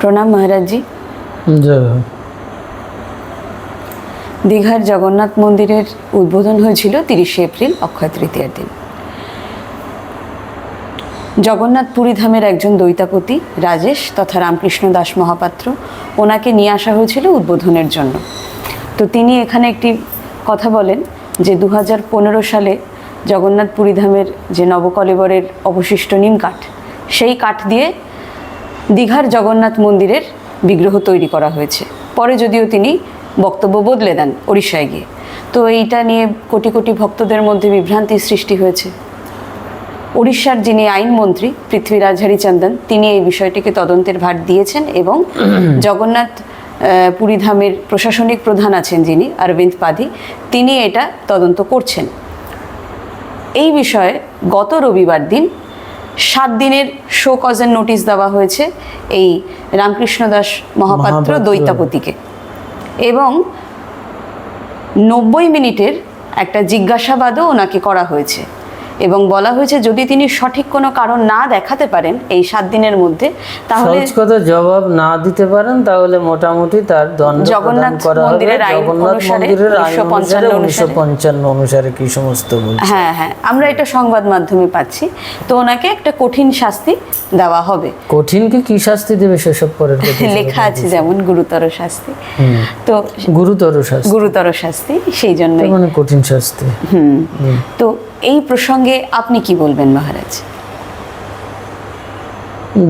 প্রণাম মহারাজজি দীঘার জগন্নাথ মন্দিরের উদ্বোধন হয়েছিল তিরিশে এপ্রিল অক্ষয় তৃতীয়ার দিন। জগন্নাথ পুরীধামের একজন দৈতাপতি রাজেশ তথা রামকৃষ্ণ দাস মহাপাত্র ওনাকে নিয়ে আসা হয়েছিল উদ্বোধনের জন্য। তো তিনি এখানে একটি কথা বলেন যে দু হাজার পনেরো সালে জগন্নাথ পুরীধামের যে নবকলেবরের অবশিষ্ট নিম কাঠ সেই কাঠ দিয়ে দীঘার জগন্নাথ মন্দিরের বিগ্রহ তৈরি করা হয়েছে। পরে যদিও তিনি বক্তব্য বদলে দেন ওড়িশায় গিয়ে। তো এইটা নিয়ে কোটি কোটি ভক্তদের মধ্যে বিভ্রান্তির সৃষ্টি হয়েছে। উড়িষ্যার যিনি আইনমন্ত্রী পৃথ্বীরাজ হরিচন্দন তিনি এই বিষয়টিকে তদন্তের ভার দিয়েছেন এবং জগন্নাথ পুরীধামের প্রশাসনিক প্রধান আছেন যিনি অরবিন্দ পাধি তিনি এটা তদন্ত করছেন। এই বিষয়ে গত রবিবার দিন সাত দিনের শো কজের নোটিশ দেওয়া হয়েছে এই রামকৃষ্ণ দাস মহাপাত্র। দৈতাপতিকে এবং নব্বই মিনিটের একটা জিজ্ঞাসাবাদও ওনাকে করা হয়েছে এবং বলা হয়েছে যদি তিনি সঠিক কোনো কারণ না দেখাতে পারেন এই সাত দিনের মধ্যে তাহলে কথা জবাব না দিতে পারেন তাহলে মোটামুটি তার দণ্ড জগন্নাথ মন্দিরের আইন মন্দিরের আইন 1955 অনুসারে অনুসারে। উনিশশো পঞ্চান্ন অনুসারে কি সমস্ত হ্যাঁ হ্যাঁ আমরা এটা সংবাদ মাধ্যমে পাচ্ছি। তো ওনাকে একটা কঠিন শাস্তি দেওয়া হবে। কঠিন কি কি শাস্তি দেবে সেসব পরের লেখা আছে যেমন গুরুতর শাস্তি। তো গুরুতর শাস্তি। গুরুতর শাস্তি সেই তার জন্যই মানে কঠিন শাস্তি। হুম। তো এই প্রসঙ্গে আপনি কি বলবেন, মহারাজ?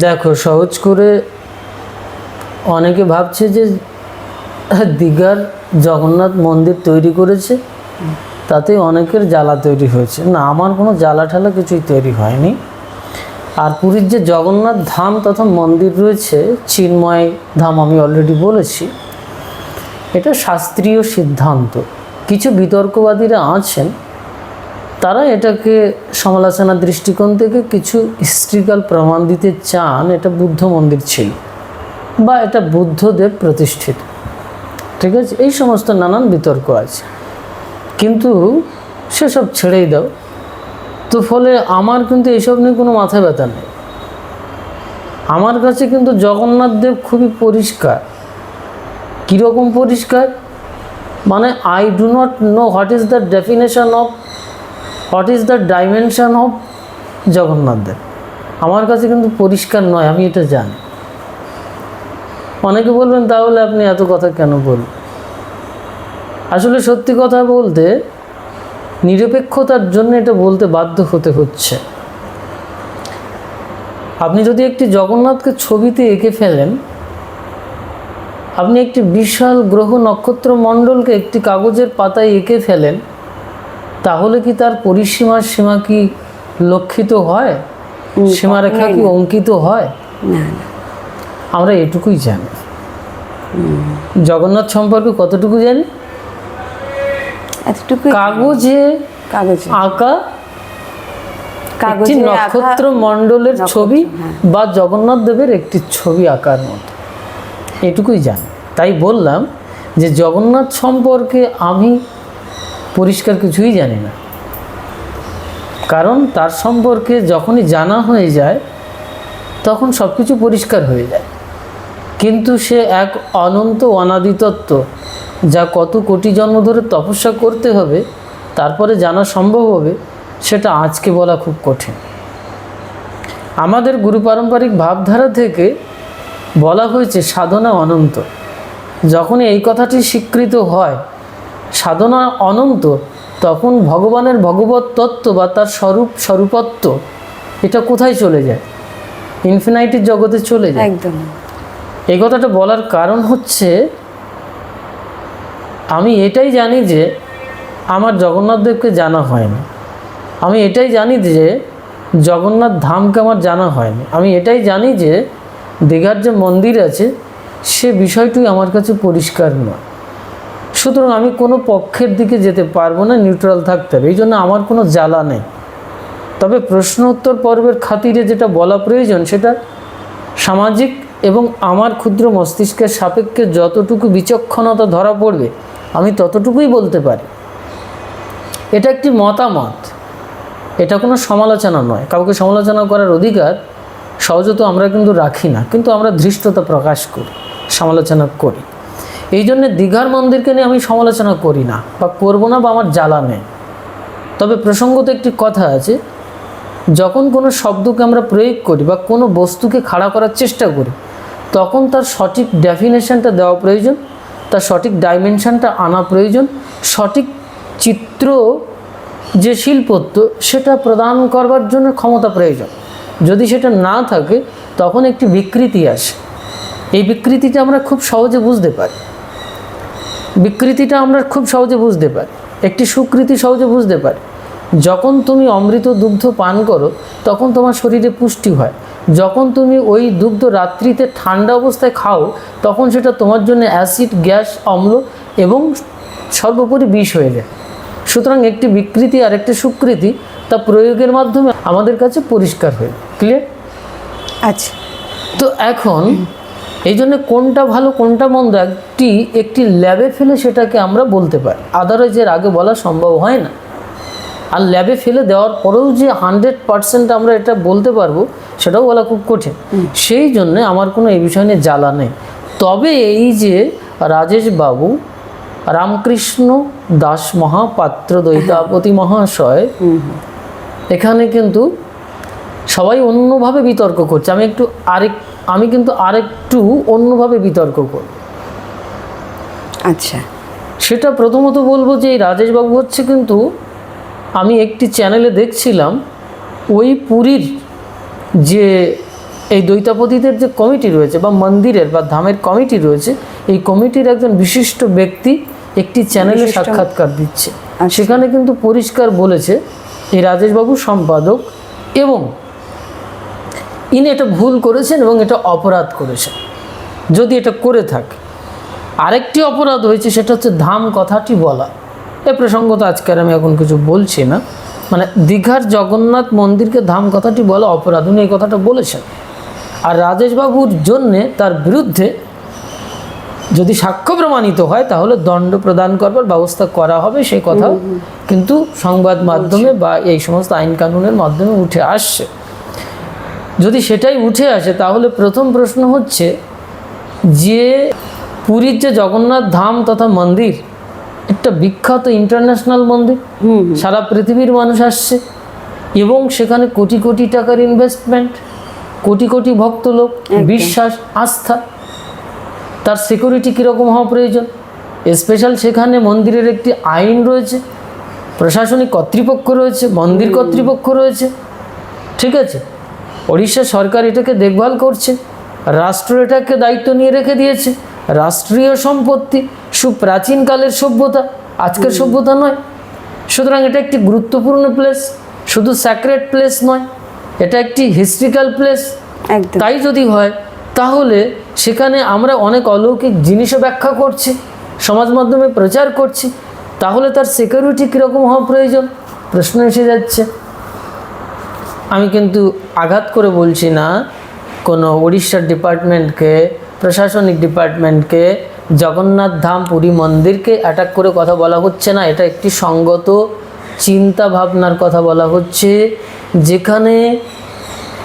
দেখো, সহজ করে অনেকে ভাবছে যে দীঘার জগন্নাথ মন্দির তৈরি করেছে, তাতে অনেকের জ্বালা তৈরি হয়েছে। না, আমার কোনো জ্বালা ঠালা কিছুই তৈরি হয়নি। আর পুরীর যে জগন্নাথ ধাম তথা মন্দির রয়েছে, চিন্ময় ধাম আমি অলরেডি বলেছি, এটা শাস্ত্রীয় সিদ্ধান্ত। কিছু বিতর্কবাদীরা আছেন তারা এটাকে সমালোচনার দৃষ্টিকোণ থেকে কিছু হিস্ট্রিক্যাল প্রমাণ দিতে চান, এটা বুদ্ধ মন্দির ছিল বা এটা বুদ্ধদেব প্রতিষ্ঠিত। ঠিক আছে? এই সমস্ত নানান বিতর্ক আছে। কিন্তু সেসব ছেড়েই দাও। তো ফলে আমার কিন্তু এইসব নিয়ে কোনো মাথা ব্যথা নেই। আমার কাছে কিন্তু জগন্নাথ দেব খুবই পরিষ্কার। কীরকম পরিষ্কার? মানে I do not know what is the definition of what is the dimension of Jagannath Dev আমার কাছে কিন্তু পরিষ্কার নয়, আমি এটা জানি। অনেকে বলবেন, তাহলে আপনি এত কথা কেন বলবেন? আসলে সত্যি কথা বলতে, নিরপেক্ষতার জন্য এটা বলতে বাধ্য হতে হচ্ছে। আপনি যদি একটি জগন্নাথকে ছবিতে এঁকে ফেলেন, আপনি একটি বিশাল গ্রহ নক্ষত্র মণ্ডলকে একটি কাগজের পাতায় এঁকে ফেলেন তাহলে কি তার পরিসীমার সীমা কি লক্ষিত হয়? সীমারেখা কি অঙ্কিত হয়? আমরা এটুকুই জানি। জগন্নাথ সম্পর্কে কতটুকু জানি? কাগজে কাগজে। আঁকা একটি নক্ষত্র মণ্ডলের ছবি হ্যাঁ। বা জগন্নাথ দেবের একটি ছবি আঁকার মতো। এটুকুই জানি। তাই বললাম যে জগন্নাথ সম্পর্কে আমি পরিষ্কার কিছুই জানি না। কারণ তার সম্পর্কে যখনই জানা হয়ে যায়, তখন সব কিছু পরিষ্কার হয়ে যায়। কিন্তু সে এক অনন্ত অনাদি তত্ত্ব যা কত কোটি জন্ম ধরে তপস্যা করতে হবে, তারপরে জানা সম্ভব হবে, সেটা আজকে বলা খুব কঠিন। আমাদের গুরু পারম্পরিক ভাবধারা থেকে বলা হয়েছে সাধনা অনন্ত। যখনই এই কথাটি স্বীকৃত হয় সাধনা অনন্ত তখন ভগবানের ভগবত তত্ত্ব বা তার স্বরূপ স্বরূপত্ব এটা কোথায় চলে যায়? ইনফিনাইটির জগতে চলে যায়। একদম। এই কথাটা বলার কারণ হচ্ছে আমি এটাই জানি যে আমার জগন্নাথ দেবকে জানা হয়নি। আমি এটাই জানি যে জগন্নাথ ধামকে আমার জানা হয়নি। আমি এটাই জানি যে দীঘার যে মন্দির আছে সে বিষয়টি আমার কাছে পরিষ্কার নয়। সুতরাং আমি কোনো পক্ষের দিকে যেতে পারব না নিউট্রাল থাকতে হবে। এই জন্য আমার কোনো জ্বালা নেই। তবে প্রশ্ন উত্তর পর্বের খাতিরে যেটা বলা প্রয়োজন, সেটা সামাজিক এবং আমার ক্ষুদ্র মস্তিষ্কের সাপেক্ষে যতটুকু বিচক্ষণতা ধরা পড়বে, আমি ততটুকুই বলতে পারি। এটা একটি মতামত। এটা কোনো সমালোচনা নয়। কাউকে সমালোচনা করার অধিকার সহজত আমরা কিন্তু রাখি না, কিন্তু আমরা ধৃষ্টতা প্রকাশ করি, সমালোচনা করি। এই জন্য দীঘার মন্দিরকে নিয়ে আমি সমালোচনা করি না বা করব না বা আমার জ্বালা নেই। তবে প্রসঙ্গত একটি কথা আছে, যখন কোনো শব্দকে আমরা প্রয়োগ করি বা কোনো বস্তুকে খাড়া করার চেষ্টা করি, তখন তার সঠিক ডেফিনেশনটা দেওয়া প্রয়োজন, তার সঠিক ডাইমেনশানটা আনা প্রয়োজন, সঠিক চিত্র যে শিল্পত্ব সেটা প্রদান করবার জন্য ক্ষমতা প্রয়োজন। যদি সেটা না থাকে, তখন একটি বিকৃতি আসে। এই বিকৃতিটা আমরা খুব সহজে বুঝতে পারি। বিকৃতিটা আমরা খুব সহজে বুঝতে পারি। একটি সুকৃতি সহজে বুঝতে পারি। যখন তুমি অমৃত দুগ্ধ পান করো তখন তোমার শরীরে পুষ্টি হয়। যখন তুমি ওই দুগ্ধ রাত্রিতে ঠান্ডা অবস্থায় খাও তখন সেটা তোমার জন্য অ্যাসিড গ্যাস অম্ল এবং সর্বোপরি বিষ হয়ে যায়। সুতরাং একটি বিকৃতি আর একটি সুকৃতি তা প্রয়োগের মাধ্যমে আমাদের কাছে পরিষ্কার হয়ে। ক্লিয়ার আচ্ছা। তো এখন এই জন্য কোনটা ভালো কোনটা মন্দ একটি একটি ল্যাবে ফেলে সেটাকে আমরা বলতে পারি। আদারওয়াইজ এর আগে বলা সম্ভব হয় না। আর ল্যাবে ফেলে দেওয়ার পরেও যে হান্ড্রেড পার্সেন্ট আমরা এটা বলতে পারব সেটাও বলা খুব কঠিন। সেই জন্যে আমার কোনো এই বিষয় নিয়ে জ্বালা নেই। তবে এই যে রাজেশ বাবু রামকৃষ্ণ দাস মহাপাত্র দৈতাপতি মহাশয় এখানে কিন্তু সবাই অন্যভাবে বিতর্ক করছে। আমি একটু আরেক আমি কিন্তু আরেকটু অন্যভাবে বিতর্ক করব আচ্ছা। সেটা প্রথমত বলব যে এই রাজেশবাবু হচ্ছে কিন্তু আমি একটি চ্যানেলে দেখছিলাম ওই পুরীর যে এই দৈতাপতিদের যে কমিটি রয়েছে বা মন্দিরের বা ধামের কমিটি রয়েছে এই কমিটির একজন বিশিষ্ট ব্যক্তি একটি চ্যানেলে সাক্ষাৎকার দিচ্ছে। আচ্ছা। সেখানে কিন্তু পরিষ্কার বলেছে এই রাজেশবাবু সম্পাদক এবং ইনি এটা ভুল করেছেন এবং এটা অপরাধ করেছেন। যদি এটা করে থাকে। আরেকটি অপরাধ হয়েছে সেটা হচ্ছে ধাম কথাটি বলা। এ প্রসঙ্গত আজকে আর আমি এখন কিছু বলছি না। মানে দীঘার জগন্নাথ মন্দিরকে ধাম কথাটি বলা অপরাধ। উনি এই কথাটা বলেছেন। আর রাজেশবাবুর জন্যে তার বিরুদ্ধে যদি সাক্ষ্য প্রমাণিত হয় তাহলে দণ্ড প্রদান করবার ব্যবস্থা করা হবে সেই কথা। কিন্তু সংবাদ মাধ্যমে বা এই সমস্ত আইন কানুনের মাধ্যমে উঠে আসছে। যদি সেটাই উঠে আসে তাহলে প্রথম প্রশ্ন হচ্ছে যে পুরীর যে জগন্নাথ ধাম তথা মন্দির একটা বিখ্যাত ইন্টারন্যাশনাল মন্দির। সারা পৃথিবীর মানুষ আসছে। এবং সেখানে কোটি কোটি টাকার ইনভেস্টমেন্ট কোটি কোটি ভক্ত লোক বিশ্বাস আস্থা। তার সিকিউরিটি কীরকম হওয়া প্রয়োজন? স্পেশাল সেখানে মন্দিরের একটি আইন রয়েছে প্রশাসনিক কর্তৃপক্ষ রয়েছে মন্দির কর্তৃপক্ষ রয়েছে। ঠিক আছে? ওড়িশা সরকার এটাকে দেখভাল করছে রাষ্ট্র এটাকে দায়িত্ব নিয়ে রেখে দিয়েছে রাষ্ট্রীয় সম্পত্তি সুপ্রাচীনকালের সভ্যতা আজকের সভ্যতা নয়। সুতরাং এটা একটি গুরুত্বপূর্ণ প্লেস শুধু স্যাক্রেট প্লেস নয় এটা একটি হিস্ট্রিক্যাল প্লেস তাই যদি হয় তাহলে সেখানে আমরা অনেক অলৌকিক জিনিসও ব্যাখ্যা করছি সমাজ মাধ্যমে প্রচার করছি তাহলে তার সিকিউরিটি কীরকম হওয়া প্রয়োজন? প্রশ্ন এসে যাচ্ছে। আমি কিন্তু আঘাত করে বলছি না কোনো উড়িষ্যার ডিপার্টমেন্টকে প্রশাসনিক ডিপার্টমেন্টকে জগন্নাথ ধাম পুরী মন্দিরকে অ্যাটাক করে কথা বলা হচ্ছে না এটা একটি সঙ্গত চিন্তা ভাবনার কথা বলা হচ্ছে যেখানে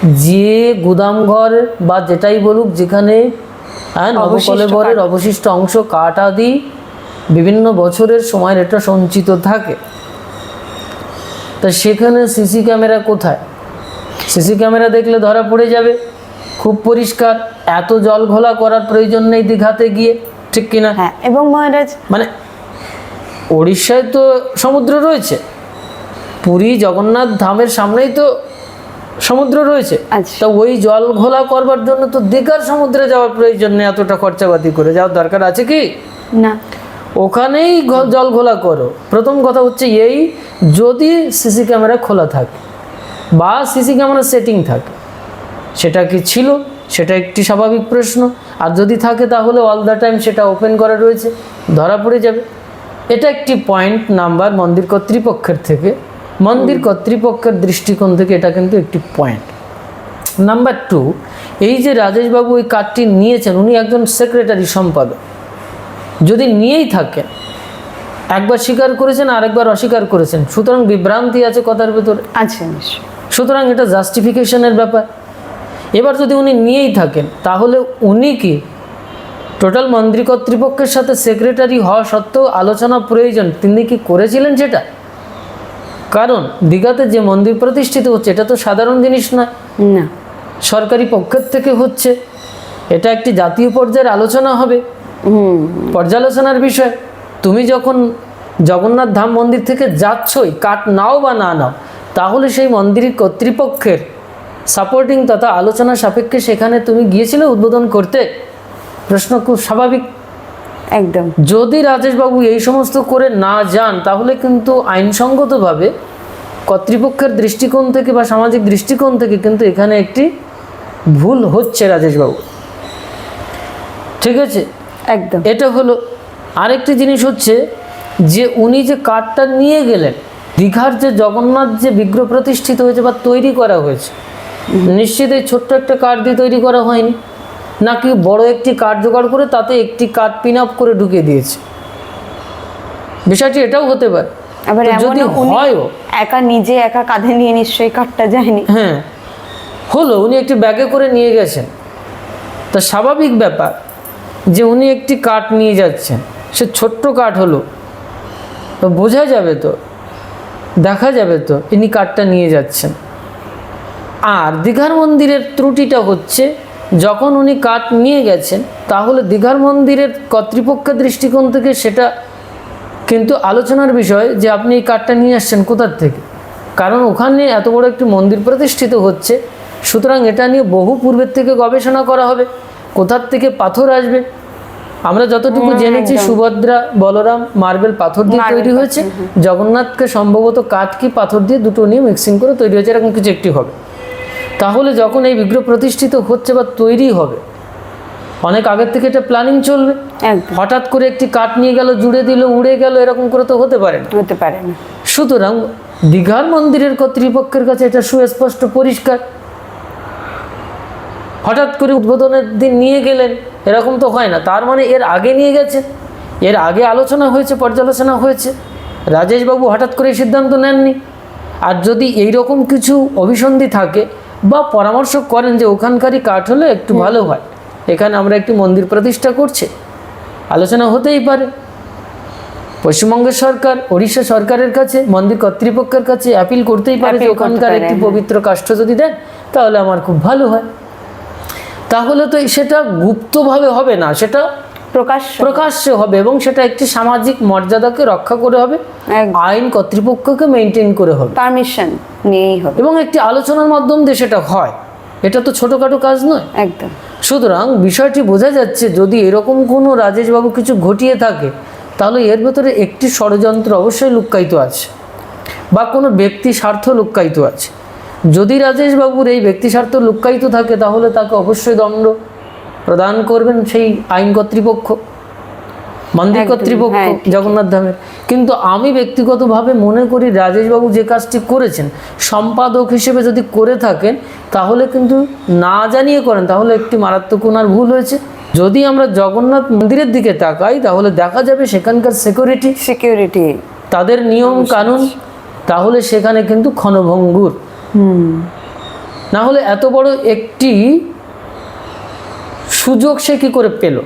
যে গুদামঘর বা যেটাই বলুক যেখানে হ্যাঁ নবকলেবরের অবশিষ্ট অংশ কাঠ আদি বিভিন্ন বছরের সময় এটা সঞ্চিত থাকে। তা সেখানে সিসি ক্যামেরা কোথায়? সিসি ক্যামেরা দেখলে ধরা পড়ে যাবে। খুব পরিষ্কার এত জল ঘোলা করার প্রয়োজন নেই দীঘাতে গিয়ে ঠিক কিনা? হ্যাঁ এবং মহারাজ মানে উড়িষ্যায় তো সমুদ্র রয়েছে। পুরী জগন্নাথ ধামের সামনেই তো সমুদ্র রয়েছে। আচ্ছা। তা ওই জল ঘোলা করবার জন্য তো দীঘার সমুদ্রে যাওয়ার প্রয়োজন নেই এতটা খরচাপাতি করে। যাওয়ার দরকার আছে কি? না। ওখানেই জল ঘোলা করো। প্রথম কথা হচ্ছে এই যদি সিসি ক্যামেরা খোলা থাকে। বা সিসি ক্যামেরা সেটিং থাকে। সেটা কি ছিল? সেটা একটি স্বাভাবিক প্রশ্ন। আর যদি থাকে তাহলে অল দ্য টাইম সেটা ওপেন করা রয়েছে ধরা পড়ে যাবে। এটা একটি পয়েন্ট নাম্বার মন্দির কর্তৃপক্ষের থেকে। মন্দির কর্তৃপক্ষের দৃষ্টিকোণ থেকে এটা কিন্তু একটি পয়েন্ট নাম্বার টু এই যে রাজেশবাবু ওই কার্ডটি নিয়েছেন উনি একজন সেক্রেটারি সম্পাদক। যদি নিয়েই থাকেন একবার স্বীকার করেছেন আরেকবার অস্বীকার করেছেন সুতরাং বিভ্রান্তি আছে কথার ভেতরে। আছে নিশ্চয়ই। সুতরাং এটা জাস্টিফিকেশনের ব্যাপার। এবার যদি উনি নিয়েই থাকেন তাহলে উনি কি টোটাল মন্ত্রী কর্তৃপক্ষের সাথে সেক্রেটারি হওয়া সত্ত্বেও আলোচনা প্রয়োজন তিনি কি করেছিলেন সেটা? কারণ দীঘাতে যে মন্দির প্রতিষ্ঠিত হচ্ছে এটা তো সাধারণ জিনিস নয়। না। সরকারি পক্ষের থেকে হচ্ছে। এটা একটি জাতীয় পর্যায়ের আলোচনা হবে। হুম। পর্যালোচনার বিষয় তুমি যখন জগন্নাথ ধাম মন্দির থেকে যাচ্ছই কাঠ নাও বা না নাও তাহলে সেই মন্দির কর্তৃপক্ষের সাপোর্টিং তথা আলোচনা সাপেক্ষে সেখানে তুমি গিয়েছিলে উদ্বোধন করতে? প্রশ্ন খুব স্বাভাবিক। একদম। যদি রাজেশবাবু এই সমস্ত করে না যান তাহলে কিন্তু আইনসঙ্গতভাবে কর্তৃপক্ষের দৃষ্টিকোণ থেকে বা সামাজিক দৃষ্টিকোণ থেকে কিন্তু এখানে একটি ভুল হচ্ছে রাজেশবাবু। ঠিক আছে? একদম। এটা হলো আরেকটি জিনিস হচ্ছে যে উনি যে কার্ডটা নিয়ে গেলেন দীঘার যে জগন্নাথ যে বিগ্রহ প্রতিষ্ঠিত হয়েছে বা তৈরি করা হয়েছে নিশ্চিত এই ছোট্ট একটা কাঠ দিয়ে তৈরি করা হয়নি। নাকি বড় একটি কার্ড জোগাড় করে তাতে একটি কাঠ পিন আপ করে ঢুকিয়ে দিয়েছে। বিষয়টি এটাও হতে পারে। আবার যদি হয়ও একা নিজে একা কাঁধে নিয়ে নিশ্চয়ই কাঠটা যায়নি। হ্যাঁ। হলো উনি একটি ব্যাগে করে নিয়ে গেছেন। তা স্বাভাবিক ব্যাপার যে উনি একটি কাঠ নিয়ে যাচ্ছেন। সে ছোট্ট কাঠ হলো। তো বোঝা যাবে তো দেখা যাবে তো, ইনি কাঠটা নিয়ে যাচ্ছেন। আর দীঘার মন্দিরের ত্রুটিটা হচ্ছে, যখন উনি কাঠ নিয়ে গেছেন, তাহলে দীঘার মন্দিরের কর্তৃপক্ষের দৃষ্টিকোণ থেকে সেটা কিন্তু আলোচনার বিষয় যে আপনি এই কাঠটা নিয়ে আসছেন কোথার থেকে। কারণ ওখানে এত বড় একটি মন্দির প্রতিষ্ঠিত হচ্ছে, সুতরাং এটা নিয়ে বহু পূর্বের থেকে গবেষণা করা হবে, কোথার থেকে পাথর আসবে আমরা যতটুকু জেনেছি সুভদ্রা বলরাম মার্বেল পাথর দিয়ে তৈরি হয়েছে। জগন্নাথকে সম্ভবত কাঠ কি পাথর দিয়ে দুটো নিয়ে মিক্সিং করে তৈরি হয়েছে এরকম কিছু একটি হবে। তাহলে যখন এই বিগ্রহ প্রতিষ্ঠিত হচ্ছে বা তৈরি হবে অনেক আগের থেকে এটা প্ল্যানিং চলবে। হঠাৎ করে একটি কাঠ নিয়ে গেল জুড়ে দিল উড়ে গেল এরকম করে তো হতে পারে না। হতে পারে না। সুতরাং দীঘার মন্দিরের কর্তৃপক্ষের কাছে এটা সুস্পষ্ট পরিষ্কার। হঠাৎ করে উদ্বোধনের দিন নিয়ে গেলেন এরকম তো হয় না। তার মানে এর আগে নিয়ে গেছে এর আগে আলোচনা হয়েছে পর্যালোচনা হয়েছে। রাজেশবাবু হঠাৎ করে এই সিদ্ধান্ত নেননি। আর যদি এই রকম কিছু অভিসন্ধি থাকে বা পরামর্শ করেন যে ওখানকারই কাঠ হলে একটু ভালো হয় এখানে আমরা একটি মন্দির প্রতিষ্ঠা করছি আলোচনা হতেই পারে। পশ্চিমবঙ্গের সরকার ওড়িশা সরকারের কাছে মন্দির কর্তৃপক্ষের কাছে অ্যাপিল করতেই পারে যে ওখানকার একটি হ্যাঁ। পবিত্র কাষ্ঠ যদি দেন তাহলে আমার খুব ভালো হয়। তাহলে তো সেটা গুপ্তভাবে হবে না সেটা প্রকাশ্য। প্রকাশ্যে হবে এবং সেটা একটি সামাজিক মর্যাদাকে রক্ষা করে হবে আইন কর্তৃপক্ষকে মেনটেন করে হবে। পারমিশন নিয়েই হবে। এবং একটি আলোচনার মাধ্যম দিয়ে সেটা হয়। এটা তো ছোটোখাটো কাজ নয়। একদম। সুতরাং বিষয়টি বোঝা যাচ্ছে যদি এরকম কোনো রাজেশবাবু কিছু ঘটিয়ে থাকে তাহলে এর ভেতরে একটি ষড়যন্ত্র অবশ্যই লুক্কায়িত আছে বা কোনো ব্যক্তি স্বার্থ লুক্কায়িত আছে। যদি রাজেশবাবুর এই ব্যক্তি স্বার্থ লুক্কায়িত থাকে তাহলে তাকে অবশ্যই দণ্ড প্রদান করবেন সেই আইন কর্তৃপক্ষ মন্দির কর্তৃপক্ষ হ্যাঁ, জগন্নাথ ধামের। কিন্তু আমি ব্যক্তিগতভাবে মনে করি রাজেশবাবু যে কাজটি করেছেন সম্পাদক হিসেবে যদি করে থাকেন তাহলে কিন্তু না জানিয়ে করেন তাহলে একটি মারাত্মক ওনার ভুল হয়েছে। যদি আমরা জগন্নাথ মন্দিরের দিকে তাকাই তাহলে দেখা যাবে সেখানকার সিকিউরিটি সিকিউরিটি তাদের নিয়ম কানুন তাহলে সেখানে কিন্তু ক্ষণভঙ্গুর। না হলে এত বড় একটি সুযোগ সে কি করে পেল?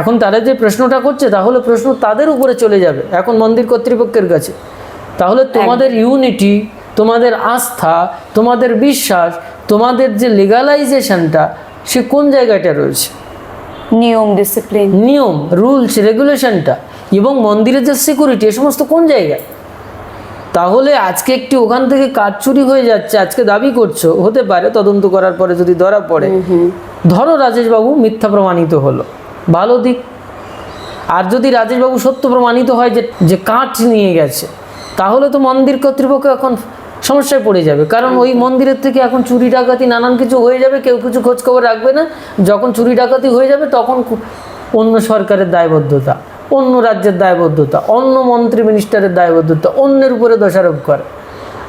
এখন তারা যে প্রশ্নটা করছে তাহলে প্রশ্ন তাদের উপরে চলে যাবে এখন মন্দির কর্তৃপক্ষের কাছে। তাহলে তোমাদের ইউনিটি তোমাদের আস্থা তোমাদের বিশ্বাস তোমাদের যে লিগালাইজেশনটা সে কোন জায়গাটা রয়েছে? নিয়ম ডিসিপ্লিন নিয়ম রুলস রেগুলেশনটা এবং মন্দিরের যে সিকিউরিটি এ সমস্ত কোন জায়গায়? তাহলে আজকে একটি ওখান থেকে কাজ চুরি হয়ে যাচ্ছে আজকে দাবি করছ। হতে পারে তদন্ত করার পরে যদি ধরা পড়ে। ধরো রাজেশবাবু মিথ্যা প্রমাণিত হলো। ভালো দিক। আর যদি রাজেশবাবু সত্য প্রমাণিত হয় যে যে কাঠ নিয়ে গেছে তাহলে তো মন্দির কর্তৃপক্ষ এখন সমস্যায় পড়ে যাবে। কারণ ওই মন্দিরের থেকে এখন চুরি ডাকাতি নানান কিছু হয়ে যাবে কেউ কিছু খোঁজখবর রাখবে না। যখন চুরি ডাকাতি হয়ে যাবে তখন অন্য সরকারের দায়বদ্ধতা। অন্য রাজ্যের দায়বদ্ধতা, অন্য মন্ত্রী মিনিস্টারের দায়বদ্ধতা, অন্যের উপরে দোষারোপ করে।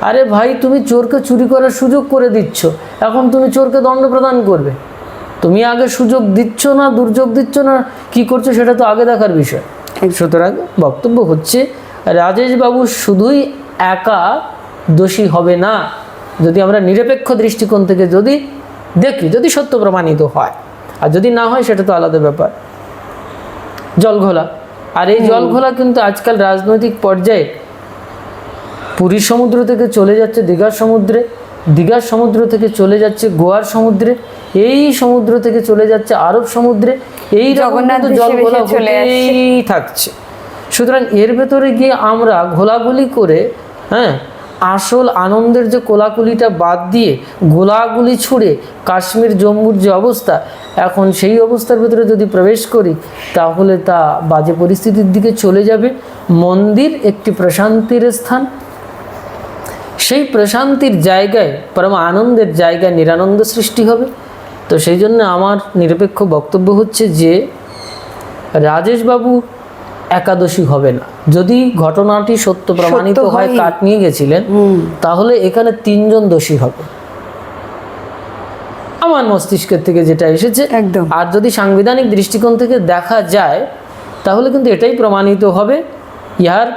আরে ভাই, তুমি চোরকে চুরি করার সুযোগ করে দিচ্ছ, এখন তুমি চোরকে দণ্ড প্রদান করবে। তুমি আগে সুযোগ দিচ্ছ না, দুর্যোগ দিচ্ছ না, কি করছ সেটা তো আগে দেখার বিষয়। সুতরাং বক্তব্য হচ্ছে, রাজেশবাবু শুধুই একা দোষী হবে না। যদি আমরা নিরপেক্ষ দৃষ্টিকোণ থেকে যদি দেখি, যদি সত্য প্রমাণিত হয়, আর যদি না হয় সেটা তো আলাদা ব্যাপার। জল ঘোলা। আর এই জল ঘোলা কিন্তু আজকাল রাজনৈতিক পর্যায়ে পুরীর সমুদ্র থেকে চলে যাচ্ছে দীঘার সমুদ্রে দীঘার সমুদ্র থেকে চলে যাচ্ছে গোয়ার সমুদ্রে এই সমুদ্র থেকে চলে যাচ্ছে আরব সমুদ্রে এই জগন্নাথ জল ঘোলা চলেই হতেই থাকছে। সুতরাং এর ভেতরে গিয়ে আমরা ঘোলাগুলি করে হ্যাঁ আসল আনন্দের যে কোলাকুলিটা বাদ দিয়ে গোলাগুলি ছুড়ে কাশ্মীর জম্মুর যে অবস্থা, এখন সেই অবস্থার ভেতরে যদি প্রবেশ করি, তাহলে তা বাজে পরিস্থিতির দিকে চলে যাবে। মন্দির একটি প্রশান্তির স্থান। সেই প্রশান্তির জায়গায়, পরম আনন্দের জায়গায় নিরানন্দ সৃষ্টি হবে। তো সেই জন্য আমার নিরপেক্ষ বক্তব্য হচ্ছে যে, রাজেশবাবু একাদশী হবে না। যদি ঘটনাটি সত্য প্রমাণিত হয়। কাট নিয়ে গেছিলেন তাহলে এখানে তিনজন দোষী হবে। আমার মস্তিষ্কের থেকে যেটা এসেছে একদম। আর যদি সাংবিধানিক দৃষ্টিকোণ থেকে দেখা যায় তাহলে কিন্তু এটাই প্রমাণিত হবে ইহার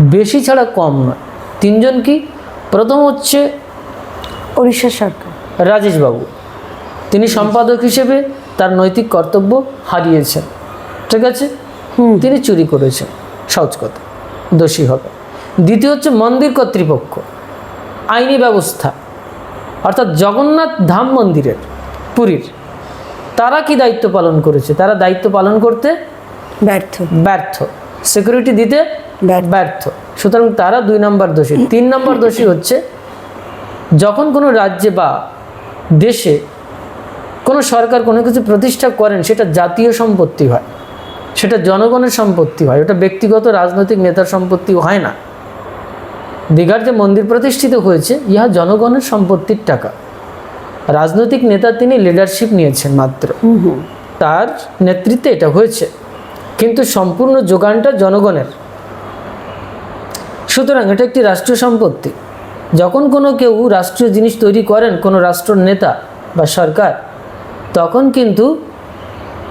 বেশি ছাড়া কম নয়। তিনজন কি? প্রথম হচ্ছে উড়িষ্যা সরকার। রাজেশবাবু। তিনি সম্পাদক হিসেবে তার নৈতিক কর্তব্য হারিয়েছেন। ঠিক আছে? তিনি চুরি করেছেন। সহজ কথা। দোষী হবে। দ্বিতীয় হচ্ছে মন্দির কর্তৃপক্ষ। আইনি ব্যবস্থা। অর্থাৎ জগন্নাথ ধাম মন্দিরের পুরীর। তারা কি দায়িত্ব পালন করেছে? তারা দায়িত্ব পালন করতে ব্যর্থ। ব্যর্থ। সিকিউরিটি দিতে ব্যর্থ। ব্যর্থ। সুতরাং তারা দুই নম্বর দোষী। তিন নম্বর দোষী হচ্ছে যখন কোনো রাজ্যে বা দেশে কোনো সরকার কোনো কিছু প্রতিষ্ঠা করেন সেটা জাতীয় সম্পত্তি হয়। সেটা জনগণের সম্পত্তি হয় ওটা ব্যক্তিগত রাজনৈতিক নেতার সম্পত্তি হয় না। দীঘার যে মন্দির প্রতিষ্ঠিত হয়েছে ইহা জনগণের সম্পত্তির টাকা। রাজনৈতিক নেতা তিনি লিডারশিপ নিয়েছেন মাত্র। তার নেতৃত্বে এটা হয়েছে। কিন্তু সম্পূর্ণ যোগানটা জনগণের। সুতরাং এটা একটি রাষ্ট্রীয় সম্পত্তি। যখন কোনো কেউ রাষ্ট্রীয় জিনিস তৈরি করেন কোনো রাষ্ট্র নেতা বা সরকার তখন কিন্তু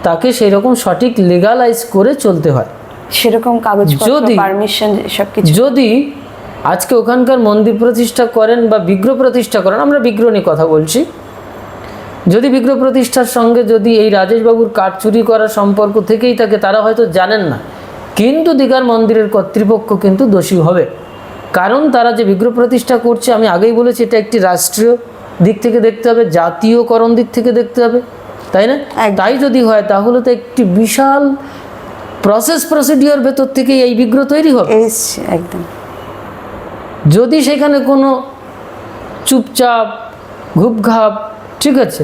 তাকে সেই রকম সঠিক লিগালাইজ করে চলতে হয়। সেরকম কাগজ যদি- পারমিশন সবকিছু যদি আজকে ওখানকার মন্দির প্রতিষ্ঠা করেন বা বিগ্রহ প্রতিষ্ঠা করেন আমরা বিগ্রহ নিয়ে কথা বলছি। যদি বিগ্রহ প্রতিষ্ঠার সঙ্গে যদি এই রাজেশবাবুর কাঠ চুরি করার সম্পর্ক থেকেই থাকে তারা হয়তো জানেন না। কিন্তু দীঘার মন্দিরের কর্তৃপক্ষ কিন্তু দোষী হবে। কারণ তারা যে বিগ্রহ প্রতিষ্ঠা করছে আমি আগেই বলেছি এটা একটি রাষ্ট্রীয় দিক থেকে দেখতে হবে জাতীয়করণ দিক থেকে দেখতে হবে। তাই না। তাই যদি হয় তাহলে তো একটি বিশাল প্রসেস প্রসিডিওর ভেতর থেকেই এই বিগ্রহ তৈরি হবে। একদম। যদি সেখানে কোনো চুপচাপ ঘুপঘাপ ঠিক আছে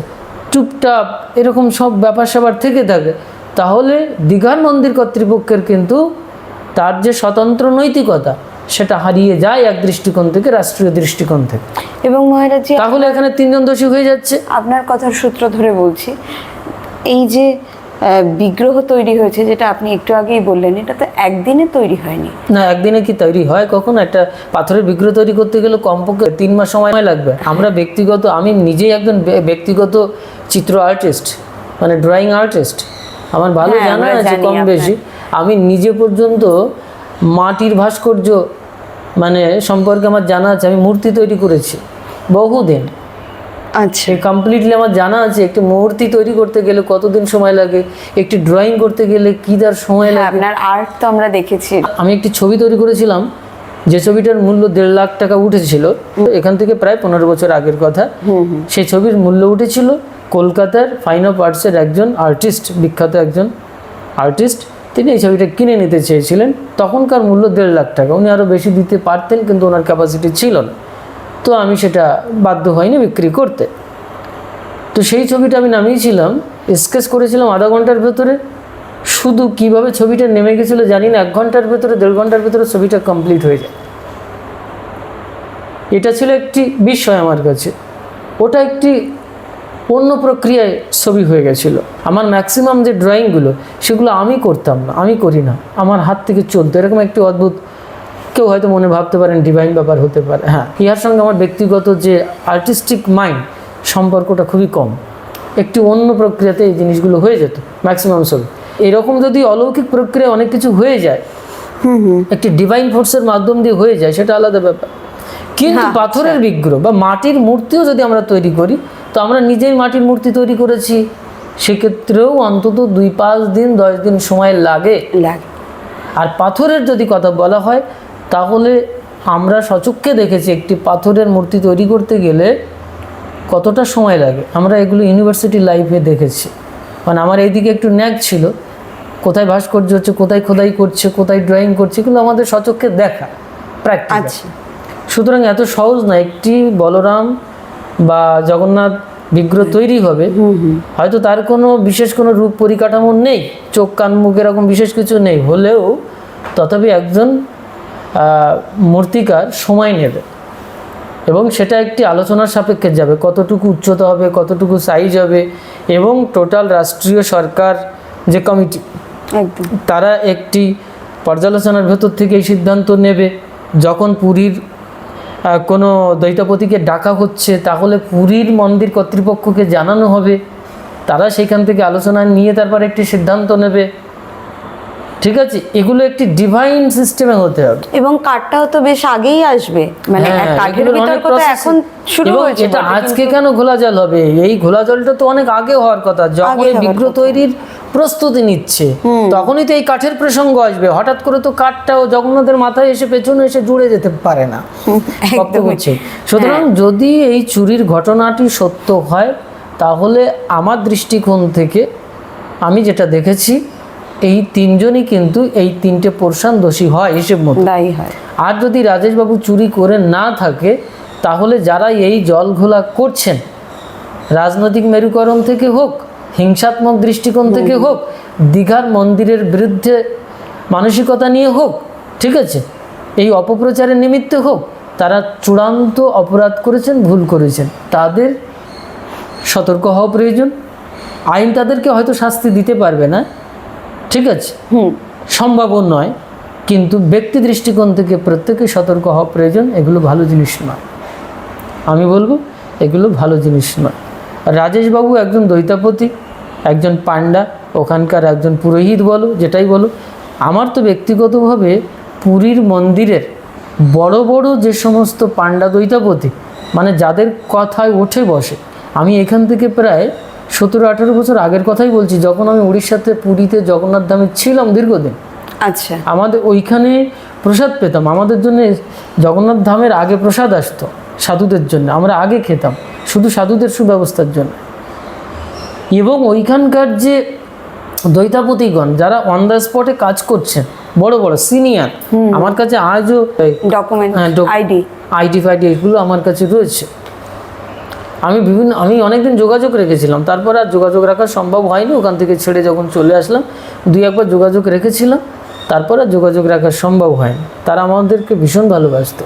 চুপটাপ এরকম সব ব্যাপার স্যাপার থেকে থাকে তাহলে দীঘার মন্দির কর্তৃপক্ষের কিন্তু তার যে স্বতন্ত্র নৈতিকতা সেটা হারিয়ে যায় এক দৃষ্টিকোণ থেকে রাষ্ট্রীয় দৃষ্টিকোণ থেকে। এবং মহারাজজি তাহলে এখানে তিনজন দোষী হয়ে যাচ্ছে। আপনার কথার সূত্র ধরে বলছি এই যে বিগ্রহ তৈরি হয়েছে যেটা আপনি একটু আগেই বললেন এটা তো একদিনে তৈরি হয়নি। না একদিনে কি তৈরি হয় কখন? একটা পাথরের বিগ্রহ তৈরি করতে গেলে কমপক্ষে তিন মাস সময় লাগবে। আমরা ব্যক্তিগত আমি নিজেই একজন ব্যক্তিগত চিত্র আর্টিস্ট মানে ড্রয়িং আর্টিস্ট আমার ভালো হ্যাঁ, জানা আছে কম বেশি। আমি নিজে পর্যন্ত মাটির ভাস্কর্য মানে সম্পর্কে আমার জানা আছে আমি মূর্তি তৈরি করেছি বহুদিন। আচ্ছা। কমপ্লিটলি আমার জানা আছে একটি মূর্তি তৈরি করতে গেলে কতদিন সময় লাগে একটি ড্রয়িং করতে গেলে কী তার সময় হ্যাঁ, লাগে? আপনার আর্ট তো আমরা দেখেছি। আমি একটি ছবি তৈরি করেছিলাম যে ছবিটার মূল্য দেড় লাখ টাকা উঠেছিল এখান থেকে প্রায় পনেরো বছর আগের কথা। সেই ছবির মূল্য উঠেছিল কলকাতার ফাইন অফ আর্টসের একজন আর্টিস্ট বিখ্যাত একজন আর্টিস্ট তিনি এই ছবিটা কিনে নিতে চেয়েছিলেন। তখনকার মূল্য দেড় লাখ টাকা। উনি আরও বেশি দিতে পারতেন, কিন্তু ওনার ক্যাপাসিটি ছিল না। তো আমি সেটা বাধ্য হয়নি বিক্রি করতে। তো সেই ছবিটা আমি নামিয়েছিলাম স্কেচ করেছিলাম আধা ঘণ্টার ভেতরে। শুধু কীভাবে ছবিটা নেমে গেছিল জানি না, এক ঘণ্টার ভেতরে, দেড় ঘণ্টার ভেতরে ছবিটা কমপ্লিট হয়ে যায়। এটা ছিল একটি বিষয় আমার কাছে। ওটা একটি অন্য প্রক্রিয়ায় ছবি হয়ে গেছিল। আমার ম্যাক্সিমাম যে ড্রয়িংগুলো সেগুলো আমি করতাম না আমি করি না। আমার হাত থেকে চলতো। এরকম একটি অদ্ভুত কেউ হয়তো মনে ভাবতে পারেন ডিভাইন ব্যাপার হতে পারে। হ্যাঁ ইহার সঙ্গে আমার ব্যক্তিগত যে আর্টিস্টিক মাইন্ড সম্পর্কটা খুবই কম। একটি অন্য প্রক্রিয়াতে এই জিনিসগুলো হয়ে যেত ম্যাক্সিমাম ছবি। এরকম যদি অলৌকিক প্রক্রিয়ায় অনেক কিছু হয়ে যায় একটি ডিভাইন ফোর্সের মাধ্যম দিয়ে হয়ে যায় সেটা আলাদা ব্যাপার। কিন্তু হ্যাঁ, পাথরের বিগ্রহ বা মাটির মূর্তিও যদি আমরা তৈরি করি তো আমরা নিজেই মাটির মূর্তি তৈরি করেছি। সেক্ষেত্রেও অন্তত দুই পাঁচ দিন দশ দিন সময় লাগে। লাগে। আর পাথরের যদি কথা বলা হয় তাহলে আমরা সচক্ষে দেখেছি একটি পাথরের মূর্তি তৈরি করতে গেলে কতটা সময় লাগে। আমরা এগুলো ইউনিভার্সিটি লাইফে দেখেছি। মানে আমার এইদিকে একটু ন্যাক ছিল। কোথায় ভাস্কর্য হচ্ছে কোথায় খোদাই করছে কোথায় ড্রয়িং করছে এগুলো আমাদের সচক্ষে দেখা প্র্যাকটিস আচ্ছা। সুতরাং এত সহজ না একটি বলরাম বা জগন্নাথ বিগ্রহ তৈরি হবে হয়তো তার কোনো বিশেষ কোনো রূপ পরিকাঠামো নেই চোখ কান মুখ এরকম বিশেষ কিছু নেই হলেও তথাপি একজন মূর্তিকার সময় নেবে। এবং সেটা একটি আলোচনার সাপেক্ষে যাবে কতটুকু উচ্চতা হবে কতটুকু সাইজ হবে এবং টোটাল রাষ্ট্রীয় সরকার যে কমিটি তারা একটি পর্যালোচনার ভেতর থেকে এই সিদ্ধান্ত নেবে যখন পুরীর কোনো দ্বৈতপতিকে ডাকা হচ্ছে, তাহলে পুরীর মন্দির কর্তৃপক্ষকে জানানো হবে। তারা সেখান থেকে আলোচনা নিয়ে তারপর একটি সিদ্ধান্ত নেবে। ঠিক আছে? এগুলো একটি ডিভাইন সিস্টেমে হতে হবে। এবং কাঠটাও তো বেশ আগেই আসবে। মানে হ্যাঁ, কাঠের বিতর্ক তো এখন শুরু হয়েছে এটা আজকে কেন ঘোলা জল হবে? এই ঘোলা জলটা তো অনেক আগে হওয়ার কথা। যখন এই বিগ্রহ তৈরির প্রস্তুতি নিচ্ছে তখনই তো এই কাঠের প্রসঙ্গ আসবে। হঠাৎ করে তো কাঠটাও জগন্নাথের মাথায় এসে পেছনে এসে জুড়ে যেতে পারে না। সুতরাং যদি এই চুরির ঘটনাটি সত্য হয় তাহলে আমার দৃষ্টিকোণ থেকে আমি যেটা দেখেছি এই তিনজনই কিন্তু এই তিনটে পোর্শন দোষী হয় হিসেব মতো দায়ী হয়। আর যদি রাজেশবাবু চুরি করে না থাকে তাহলে যারা এই জল ঘোলা করছেন রাজনৈতিক মেরুকরণ থেকে হোক হিংসাত্মক দৃষ্টিকোণ থেকে হোক দীঘার মন্দিরের বিরুদ্ধে মানসিকতা নিয়ে হোক ঠিক আছে? এই অপপ্রচারের নিমিত্তে হোক তারা চূড়ান্ত অপরাধ করেছেন ভুল করেছেন। তাদের সতর্ক হওয়া প্রয়োজন। আইন তাদেরকে হয়তো শাস্তি দিতে পারবে না। ঠিক আছে? হুম। সম্ভাবও নয় কিন্তু ব্যক্তি দৃষ্টিকোণ থেকে প্রত্যেকে সতর্ক হওয়া প্রয়োজন এগুলো ভালো জিনিস নয়। আমি বলব এগুলো ভালো জিনিস নয়। রাজেশবাবু একজন দৈতাপতি একজন পাণ্ডা ওখানকার একজন পুরোহিত বলো যেটাই বলো। আমার তো ব্যক্তিগতভাবে পুরীর মন্দিরের বড় বড় যে সমস্ত পাণ্ডা দৈতাপতি মানে যাদের কথায় ওঠে বসে আমি এখান থেকে প্রায় সতেরো আঠেরো বছর আগের কথাই বলছি যখন আমি উড়িষ্যাতে পুরীতে জগন্নাথ ধামে ছিলাম দীর্ঘদিন আচ্ছা। আমাদের ওইখানে প্রসাদ পেতাম আমাদের জন্য জগন্নাথ ধামের আগে প্রসাদ আসতো সাধুদের জন্য আমরা আগে খেতাম শুধু সাধুদের সুব্যবস্থার জন্য। এবং ওইখানকার যে দৈতাপতিগণ যারা অন দ্য স্পটে কাজ করছেন বড় বড় সিনিয়র আমার কাছে আজও ডকুমেন্ট আইডি আইডি ফাইডি এগুলো আমার কাছে রয়েছে। আমি বিভিন্ন আমি অনেকদিন যোগাযোগ রেখেছিলাম। তারপর আর যোগাযোগ রাখা সম্ভব হয়নি। ওখান থেকে ছেড়ে যখন চলে আসলাম দুই একবার যোগাযোগ রেখেছিলাম। তারপর আর যোগাযোগ রাখা সম্ভব হয়নি। তারা আমাদেরকে ভীষণ ভালোবাসত।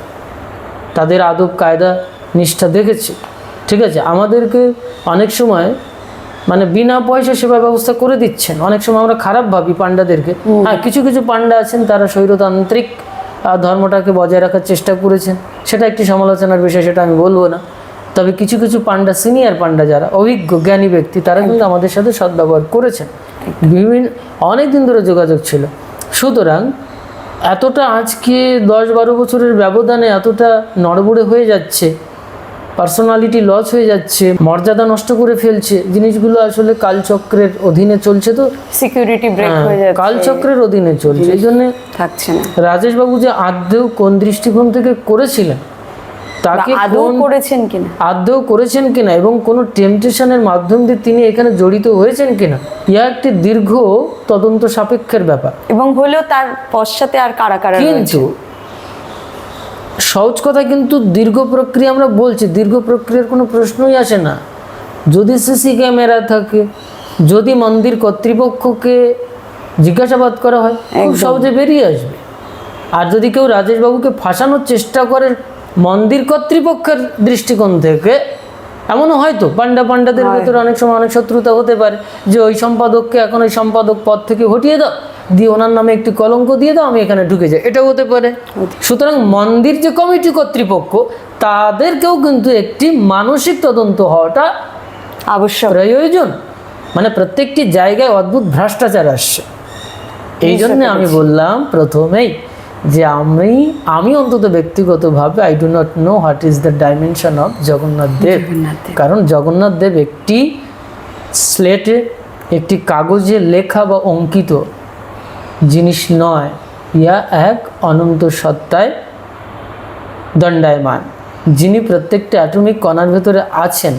তাদের আদব কায়দা নিষ্ঠা দেখেছি। ঠিক আছে? আমাদেরকে অনেক সময় মানে বিনা পয়সা সেবা ব্যবস্থা করে দিচ্ছেন। অনেক সময় আমরা খারাপ ভাবি পাণ্ডাদেরকে। হ্যাঁ কিছু কিছু পাণ্ডা আছেন তারা স্বৈরতান্ত্রিক ধর্মটাকে বজায় রাখার চেষ্টা করেছেন। সেটা একটি সমালোচনার বিষয় সেটা আমি বলব না। তবে কিছু কিছু পাণ্ডা সিনিয়র পাণ্ডা যারা অভিজ্ঞ জ্ঞানী ব্যক্তি তারা কিন্তু আমাদের সাথে সদ্ব্যবহার করেছেন। বিভিন্ন অনেক দিন ধরে যোগাযোগ ছিল। সুতরাং এতটা আজকে দশ বারো বছরের ব্যবধানে এতটা নড়বড়ে হয়ে যাচ্ছে পার্সোনালিটি লস হয়ে যাচ্ছে মর্যাদা নষ্ট করে ফেলছে জিনিসগুলো আসলে কালচক্রের অধীনে চলছে তো। সিকিউরিটি ব্রেক হ্যাঁ, যাচ্ছে। কালচক্রের অধীনে চলছে। এই জন্যে থাকছে না। রাজেশবাবু যে আদৌ কোন দৃষ্টিকোণ থেকে করেছিলেন তাকে আদৌ করেছেন কিনা? আদৌ করেছেন কিনা এবং কোনো টেম্পটেশনের মাধ্যম দিয়ে তিনি এখানে জড়িত হয়েছেন কিনা ইহা একটি দীর্ঘ তদন্ত সাপেক্ষের ব্যাপার। এবং হলেও তার পশ্চাতে আর কারা কারা কিন্তু সহজ কথা কিন্তু দীর্ঘ প্রক্রিয়া আমরা বলছি দীর্ঘ প্রক্রিয়ার কোনো প্রশ্নই আসে না। যদি সিসি ক্যামেরা থাকে যদি মন্দির কর্তৃপক্ষকে জিজ্ঞাসাবাদ করা হয় খুব সহজে বেরিয়ে আসবে। আর যদি কেউ রাজেশবাবুকে ফাঁসানোর চেষ্টা করে মন্দির কর্তৃপক্ষের দৃষ্টিকোণ থেকে এমনও হয়তো পান্ডা পান্ডাদের ভেতরে অনেক সময় অনেক শত্রুতা হতে পারে যে ওই সম্পাদককে এখন ওই সম্পাদক পদ থেকে হটিয়ে দাও দিয়ে ওনার নামে একটি কলঙ্ক দিয়ে দাও আমি এখানে ঢুকে যাই। এটাও হতে পারে। সুতরাং মন্দির যে কমিটি কর্তৃপক্ষ তাদেরকেও কিন্তু একটি মানসিক তদন্ত হওয়াটা আবশ্যক। প্রয়োজন। মানে প্রত্যেকটি জায়গায় অদ্ভুত ভ্রষ্টাচার আসছে। এই জন্য আমি বললাম প্রথমেই যে আমি আমি অন্তত ব্যক্তিগতভাবে I do not know what is the dimension of Jagannath Dev. কারণ জগন্নাথ দেব একটি স্লেটে একটি কাগজে লেখা বা অঙ্কিত জিনিস নয়। ইয়া এক অনন্ত সত্তায় দণ্ডায়মান। যিনি প্রত্যেকটা অ্যাটমিক কণার ভেতরে আছেন